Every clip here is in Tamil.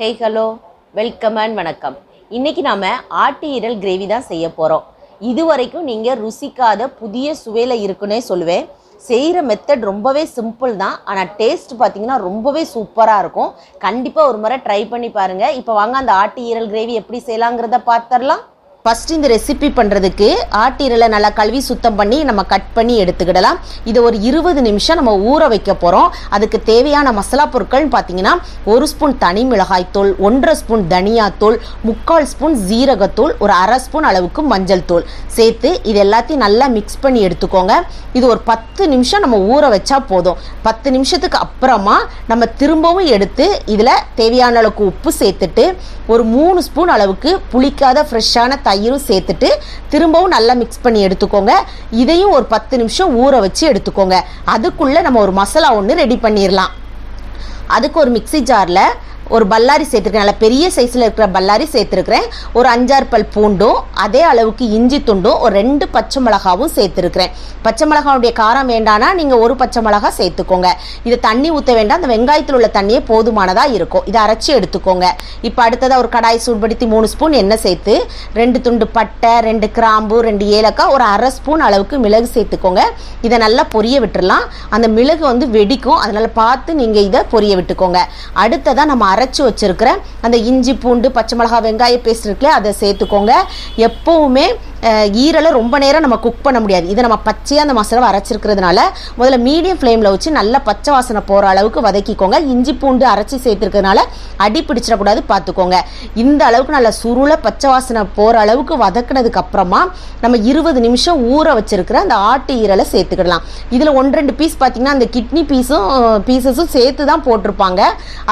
ஹே ஹலோ வெல்கம் அண்ட் வணக்கம். இன்றைக்கி நாம் ஆட்டு ஈரல் கிரேவி தான் செய்ய போகிறோம் இது வரைக்கும் நீங்கள் ருசிக்காத புதிய சுவையில் இருக்குன்னே சொல்லுவேன். செய்கிற மெத்தட் ரொம்பவே சிம்பிள் தான். ஆனால் டேஸ்ட் பார்த்தீங்கன்னா ரொம்பவே சூப்பராக இருக்கும். கண்டிப்பாக ஒரு முறை ட்ரை பண்ணி பாருங்கள் இப்போ வாங்க அந்த ஆட்டு ஈரல் கிரேவி எப்படி செய்யலாங்கிறத பார்த்துடலாம் ஃபஸ்ட் இந்த ரெசிபி பண்ணுறதுக்கு ஆட்டீரலை நல்லா கழுவி சுத்தம் பண்ணி நம்ம கட் பண்ணி எடுத்துக்கிடலாம். இதை ஒரு இருபது நிமிஷம் நம்ம ஊற வைக்க போகிறோம் அதுக்கு தேவையான மசாலா பொருட்கள்னு பார்த்தீங்கன்னா ஒரு ஸ்பூன் தனி மிளகாய்த்தூள் ஒன்றரை ஸ்பூன் தனியாத்தூள் முக்கால் ஸ்பூன் ஜீரகத்தூள் ஒரு அரை ஸ்பூன் அளவுக்கு மஞ்சள் தூள். சேர்த்து இது எல்லாத்தையும் நல்லா மிக்ஸ் பண்ணி எடுத்துக்கோங்க. இது ஒரு பத்து நிமிஷம் நம்ம ஊற வச்சா போதும். பத்து நிமிஷத்துக்கு அப்புறமா நம்ம திரும்பவும் எடுத்து இதில் தேவையான அளவுக்கு உப்பு சேர்த்துட்டு ஒரு மூணு ஸ்பூன் அளவுக்கு புளிக்காத ஃப்ரெஷ்ஷான தயிரும் சேர்த்துட்டு திரும்பவும் நல்லா மிக்ஸ் பண்ணி எடுத்துக்கோங்க. இதையும் ஒரு பத்து நிமிஷம் ஊற வச்சு எடுத்துக்கோங்க. அதுக்குள்ளே நம்ம ஒரு மசாலா ஒன்று ரெடி பண்ணிடலாம் அதுக்கு ஒரு மிக்ஸி ஜாரில் ஒரு பல்லாரி சேர்த்துருக்கேன். நல்லா பெரிய சைஸில் இருக்கிற பல்லாரி சேர்த்துருக்கிறேன். ஒரு அஞ்சாறு பல் பூண்டும் அதே அளவுக்கு இஞ்சி துண்டும் ஒரு ரெண்டு பச்சை மிளகாவும் சேர்த்துருக்கிறேன். பச்சை மிளகாவுடைய காரம் வேண்டானா நீங்கள் ஒரு பச்சை மிளகா சேர்த்துக்கோங்க. இதை தண்ணி ஊற்ற வேண்டாம். அந்த வெங்காயத்தில் உள்ள தண்ணியே போதுமானதாக இருக்கும். இதை அரைச்சி எடுத்துக்கோங்க. இப்போ அடுத்ததாக ஒரு கடாய் சூடுபடுத்தி மூணு ஸ்பூன் எண்ணெய் சேர்த்து ரெண்டு துண்டு பட்டை ரெண்டு கிராம்பு ரெண்டு ஏலக்காய் ஒரு அரை ஸ்பூன் அளவுக்கு மிளகு சேர்த்துக்கோங்க. இதை நல்லா பொரிய விட்டுடலாம் அந்த மிளகு வந்து வெடிக்கும். அதனால் பார்த்து நீங்கள் இதை பொரிய விட்டுக்கோங்க. அடுத்ததாக நம்ம அரைச்சி வச்சிருக்கிற அந்த இஞ்சி பூண்டு பச்சை மிளகா வெங்காய பேஸ்ட் இருக்குல்ல அதை சேர்த்துக்கோங்க. எப்போவுமே ஈரலை ரொம்ப நேரம் நம்ம குக் பண்ண முடியாது. இதை நம்ம பச்சையாக அந்த மசாலாவை அரைச்சிருக்கிறதுனால முதல்ல மீடியம் ஃப்ளேமில் வச்சு நல்லா பச்சை வாசனை போகிற அளவுக்கு வதக்கிக்கோங்க. இஞ்சி பூண்டு அரைச்சி சேர்த்துருக்கிறதுனால அடி பிடிச்சிடக்கூடாது பார்த்துக்கோங்க இந்த அளவுக்கு நல்லா சுருள பச்சை வாசனை போகிற அளவுக்கு வதக்கினதுக்கு அப்புறமா நம்ம இருபது நிமிஷம் ஊற வச்சிருக்கிற அந்த ஆட்டு ஈரலை சேர்த்துக்கிடலாம். இதில் ஒன்று ரெண்டு பீஸ் பார்த்தீங்கன்னா அந்த கிட்னி பீஸும் பீசஸும் சேர்த்து தான் போட்டிருப்பாங்க.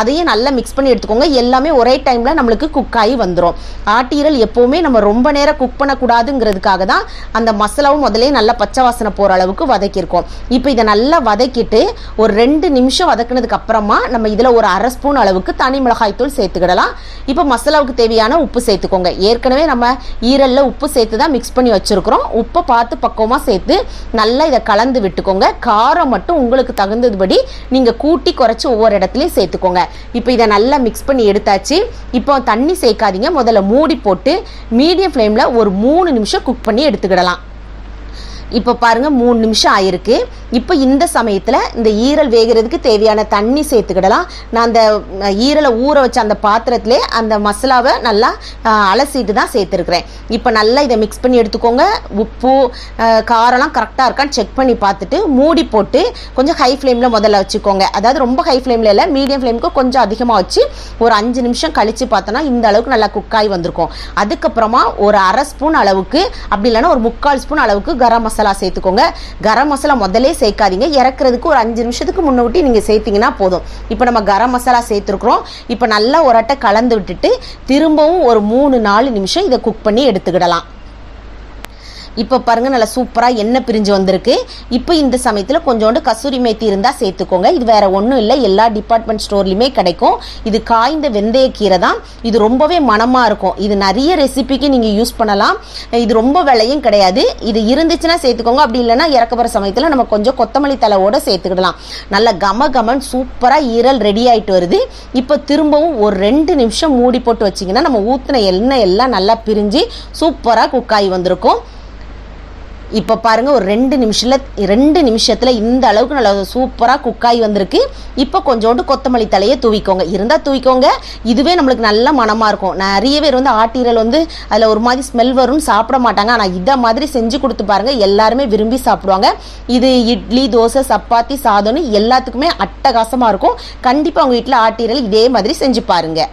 அதையும் நல்லா மிக்ஸ் பண்ணி எடுத்துக்கோங்க. எல்லாமே ஒரே டைமில் நம்மளுக்கு குக் ஆகி வந்துடும் ஈரல் எப்போவுமே நம்ம ரொம்ப நேரம் குக் பண்ணக்கூடாது பண்ணக்கூடாதுங்கிறதுக்காக தான் அந்த மசாலாவும் முதலே நல்லா பச்சை வாசனை போகிற அளவுக்கு வதக்கியிருக்கோம். இப்போ இதை நல்லா வதக்கிட்டு ஒரு ரெண்டு நிமிஷம் வதக்குனதுக்கு அப்புறமா நம்ம இதில் ஒரு அரை ஸ்பூன் அளவுக்கு தனி மிளகாய் தூள் சேர்த்துக்கிடலாம். இப்போ மசாலாவுக்கு தேவையான உப்பு சேர்த்துக்கோங்க. ஏற்கனவே நம்ம ஈரலில் உப்பு சேர்த்து தான் மிக்ஸ் பண்ணி வச்சுருக்கிறோம். உப்பை பார்த்து பக்குவமாக சேர்த்து நல்லா இதை கலந்து விட்டுக்கோங்க. காரம் மட்டும் உங்களுக்கு தகுந்ததுபடி நீங்கள் கூட்டி குறைச்சி ஒவ்வொரு இடத்துலையும் சேர்த்துக்கோங்க. இப்போ இதை நல்லா மிக்ஸ் பண்ணி எடுத்தாச்சு. இப்போ தண்ணி சேர்க்காதீங்க. முதல்ல மூடி போட்டு மீடியம் ஃப்ளேமில் ஒரு மூணு நிமிஷம் குக் பண்ணி எடுத்துக்கிடலாம். இப்போ பாருங்க மூணு நிமிஷம் ஆயிருக்கு. இப்போ இந்த சமயத்தில் இந்த ஈரல் வேகிறதுக்கு தேவையான தண்ணி சேர்த்துக்கிடலாம். நான் அந்த ஈரலை ஊற வச்ச அந்த பாத்திரத்திலே அந்த மசாலாவை நல்லா அலசிட்டு தான் சேர்த்துருக்குறேன். இப்போ நல்லா இதை மிக்ஸ் பண்ணி எடுத்துக்கோங்க. உப்பு காரம்லாம் கரெக்டாக இருக்கான்னு செக் பண்ணி பார்த்துட்டு மூடி போட்டு கொஞ்சம் ஹை ஃப்ளேமில் முதல்ல வச்சுக்கோங்க. அதாவது ரொம்ப ஹை ஃப்ளேமில் இல்லை மீடியம் ஃப்ளேமுக்கு கொஞ்சம் அதிகமாக வச்சு ஒரு அஞ்சு நிமிஷம் கழித்து பார்த்தோன்னா இந்த அளவுக்கு நல்லா குக்காகி வந்திருக்கும். அதுக்கப்புறமா ஒரு அரை ஸ்பூன் அளவுக்கு அப்படி இல்லைன்னா ஒரு முக்கால் ஸ்பூன் அளவுக்கு கரம் மசாலா மசாலா சேர்த்துக்கோங்க. கரம் மசாலா முதல்ல சேர்க்காதீங்க. இறக்குறதுக்கு ஒரு அஞ்சு நிமிஷத்துக்கு முன்னூட்டி நீங்கள் சேர்த்தீங்கன்னா போதும். இப்போ நம்ம கரம் மசாலா சேர்த்துருக்குறோம். இப்போ நல்லா ஒரு அட்டை கலந்து விட்டுட்டு திரும்பவும் ஒரு மூணு நாலு நிமிஷம் இதை குக் பண்ணி எடுத்துக்கிடலாம். இப்போ பாருங்கள் நல்லா சூப்பராக எண்ணெய் பிரிஞ்சு வந்திருக்கு. இப்போ இந்த சமயத்தில் கொஞ்சோண்டு கசூரி மேத்தி இருந்தால் சேர்த்துக்கோங்க. இது வேறு ஒன்றும் இல்லை. எல்லா டிபார்ட்மெண்ட் ஸ்டோர்லையுமே கிடைக்கும். இது காய்ந்த வெந்தய கீரை தான். இது ரொம்பவே மணமாக இருக்கும். இது நிறைய ரெசிபிக்கு நீங்கள் யூஸ் பண்ணலாம். இது ரொம்ப விலையும் கிடையாது. இது இருந்துச்சுன்னா சேர்த்துக்கோங்க. அப்படி இல்லைன்னா இறக்கப்படுற சமயத்தில் நம்ம கொஞ்சம் கொத்தமல்லி தலையோடு சேர்த்துக்கிடலாம். நல்ல கம கமன் சூப்பராக ஈரல் ரெடி ஆகிட்டு வருது. இப்போ திரும்பவும் ஒரு ரெண்டு நிமிஷம் மூடி போட்டு வச்சிங்கன்னா நம்ம ஊற்றின எண்ணெய் எல்லாம் நல்லா பிரிஞ்சு சூப்பராக குக்காய் வந்திருக்கும். இப்போ பாருங்கள் ஒரு ரெண்டு நிமிஷத்தில் ரெண்டு நிமிஷத்தில் இந்த அளவுக்கு நல்லா சூப்பராக குக்காகி வந்திருக்கு. இப்போ கொஞ்சோண்டு கொத்தமல்லி தலையை தூவிக்கோங்க. இருந்தால் தூவிக்கோங்க. இதுவே நம்மளுக்கு நல்ல மனமாக இருக்கும். நிறைய பேர் வந்து ஆட்டீரல் வந்து அதில் ஒரு மாதிரி ஸ்மெல் வரும்னு சாப்பிட மாட்டாங்க. ஆனால் இதை மாதிரி செஞ்சு கொடுத்து பாருங்கள் எல்லாருமே விரும்பி சாப்பிடுவாங்க. இது இட்லி தோசை சப்பாத்தி சாதம்னு எல்லாத்துக்குமே அட்டகாசமாக இருக்கும். கண்டிப்பாக உங்கள் வீட்டில் ஆட்டீரல் இதே மாதிரி செஞ்சு பாருங்கள்